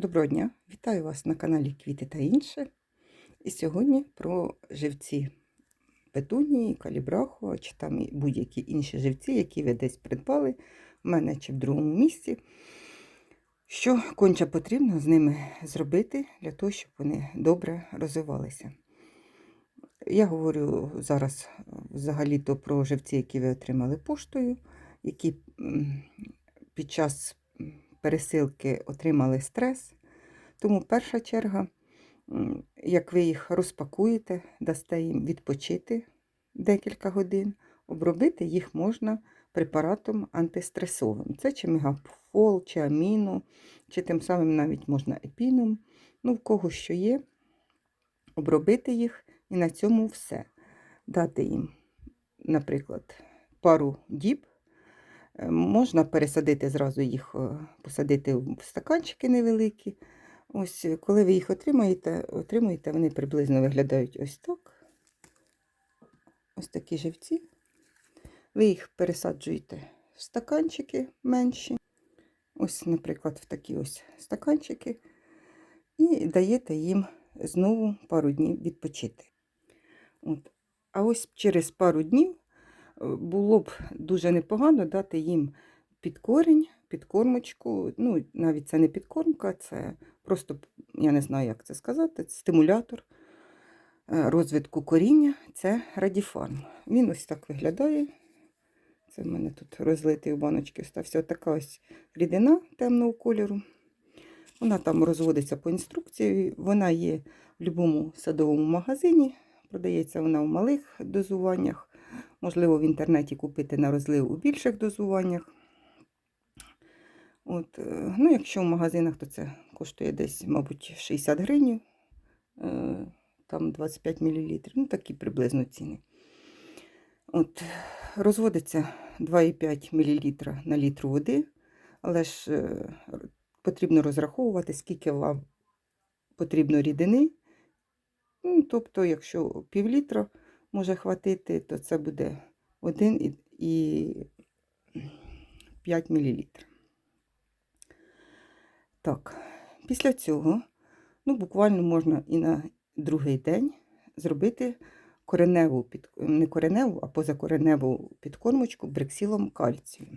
Доброго дня! Вітаю вас на каналі Квіти та інше. І сьогодні про живці петунії, калібраху, чи там будь-які інші живці, які ви десь придбали в мене чи в другому місці. Що конче потрібно з ними зробити для того, щоб вони добре розвивалися. Я говорю зараз взагалі-то про живці, які ви отримали поштою, які під час пересилки отримали стрес. Тому перша черга, як ви їх розпакуєте, дасте їм відпочити декілька годин, обробити їх можна препаратом антистресовим. Це чи мегафол, чи аміно, чи тим самим навіть можна епіном. Ну, в кого що є, обробити їх і на цьому все. Дати їм, наприклад, пару діб. Е, Можна пересадити зразу їх, е, посадити в стаканчики невеликі. Ось, е, коли ви їх отримаєте, отримуєте, вони приблизно виглядають ось так. Ось такі живці. Ви їх пересаджуєте в стаканчики менші. Ось, наприклад, в такі ось стаканчики. І даєте їм знову пару днів відпочити. От. А ось через пару днів було б дуже непогано дати їм підкорінь, підкормочку. Ну, навіть це не підкормка, це просто, я не знаю, як це сказати, стимулятор е, розвитку коріння це радіфарм. Він ось так виглядає. Це в мене тут розлитий у баночки стався така ось рідина темного кольору. Вона там розводиться по інструкції. Вона є в будь-якому садовому магазині. Продається вона в малих дозуваннях. Можливо, в інтернеті купити на розлив у більших дозуваннях. От, е, ну, якщо в магазинах, то це коштує десь, мабуть, 60 гривень, е, там 25 мл. Ну, такі приблизно ціни. От, розводиться 2,5 мл на літр води, але ж е, потрібно розраховувати, скільки вам потрібно рідини. Ну, тобто, якщо пів літра може хватити, то це буде 1,5 мл. Так, після цього, ну, буквально можна і на другий день зробити кореневу, під, не кореневу, а позакореневу підкормочку брексілом кальцію.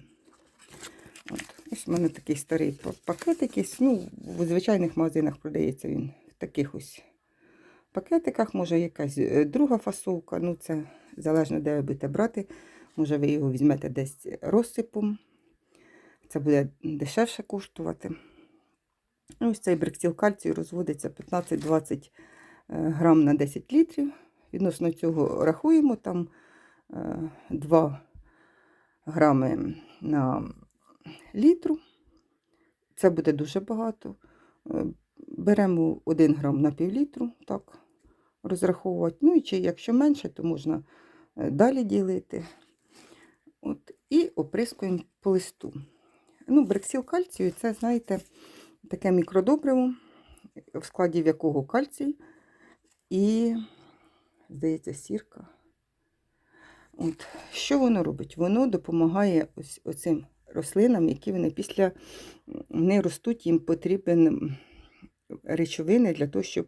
От. Ось у мене такий старий па- пакет якийсь. Ну, в звичайних магазинах продається він в таких ось пакетиках, може якась е, друга фасовка. Ну, це залежно, де ви будете брати. Може, ви його візьмете десь розсипом. Це буде дешевше коштувати. Ну, Ось цей брексіл кальцію розводиться 15-20 е, грам на 10 літрів. Відносно цього рахуємо там е, 2 грами на літру. Це буде дуже багато. Е, Беремо 1 грам на півлітру, так, розраховувати. Ну і чи якщо менше, то можна е, далі ділити. От, і оприскуємо по листу. Ну, брексіл кальцію це, знаєте, таке мікродобриво, в складі в якого кальцій і, здається, сірка. От. Що воно робить? Воно допомагає ось оцим рослинам, які вони після вони ростуть, їм потрібен речовини для того, щоб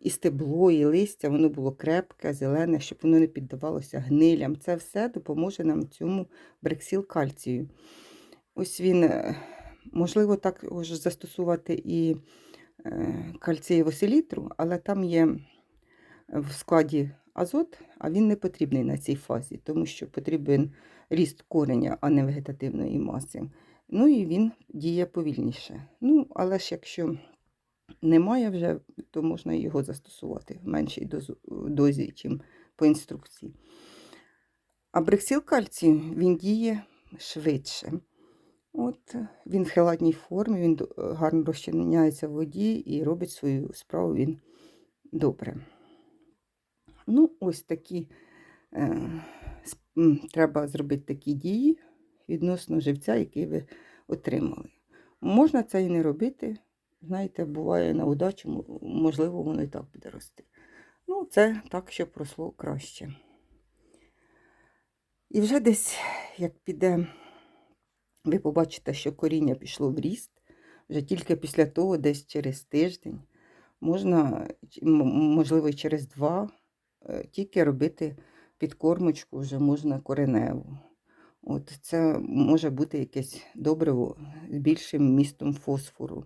і стебло, і листя, воно було крепке, зелене, щоб воно не піддавалося гнилям. Це все допоможе нам цьому брексіл кальцію. Ось він, е, можливо, також застосувати і е, кальцієву селітру, але там є в складі азот, а він не потрібний на цій фазі, тому що потрібен ріст кореня, а не вегетативної маси. Ну і він діє повільніше. Ну, але ж якщо немає вже, то можна його застосувати в меншій дозі, чим по інструкції. А брексіл кальцію він діє швидше. От він в хеладній формі, він гарно розчиняється в воді і робить свою справу він добре. Ну, ось такі е, треба зробити такі дії відносно живця, який ви отримали. Можна це і не робити. Знаєте, буває на удачу, можливо, воно і так буде рости. Ну, це так, щоб росло краще. І вже десь, як піде, ви побачите, що коріння пішло в ріст, Вже тільки після того, десь через тиждень, можна, можливо, через два, е, тільки робити підкормочку вже можна кореневу. От це може бути якесь добриво з більшим містом фосфору,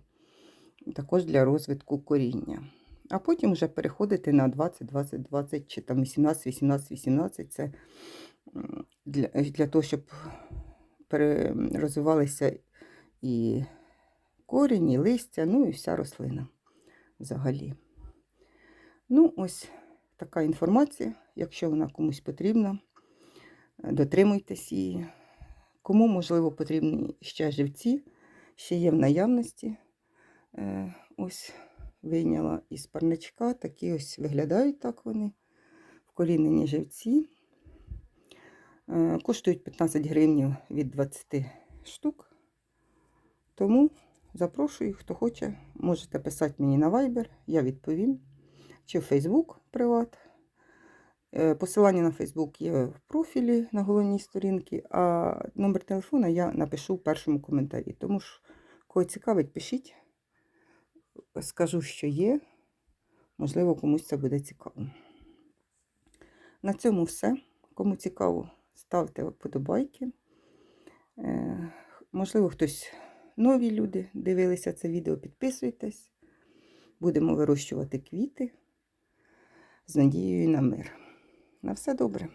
також для розвитку коріння. А потім вже переходити на 20, 20, 20 чи там 18, 18, 18. Це для, для того, щоб розвивалися і корінь, і листя, ну і вся рослина взагалі. Ну, ось така інформація. Якщо вона комусь потрібна, дотримуйтесь її. Кому, можливо, потрібні ще живці, ще є в наявності. Е, Ось вийняла із парничка. Такі ось виглядають так вони. Вкорінені живці. Е, Коштують 15 гривень від 20 штук. Тому запрошую, хто хоче, можете писати мені на Viber, я відповім. Чи в Facebook приват. Е, Посилання на Facebook є в профілі на головній сторінці, а номер телефона я напишу в першому коментарі. Тому що, кого цікавить, пишіть. Скажу, що є. Можливо, комусь це буде цікаво. На цьому все. Кому цікаво, ставте вподобайки. Е, Можливо, хтось нові люди дивилися це відео, підписуйтесь. Будемо вирощувати квіти з надією на мир. На все добре.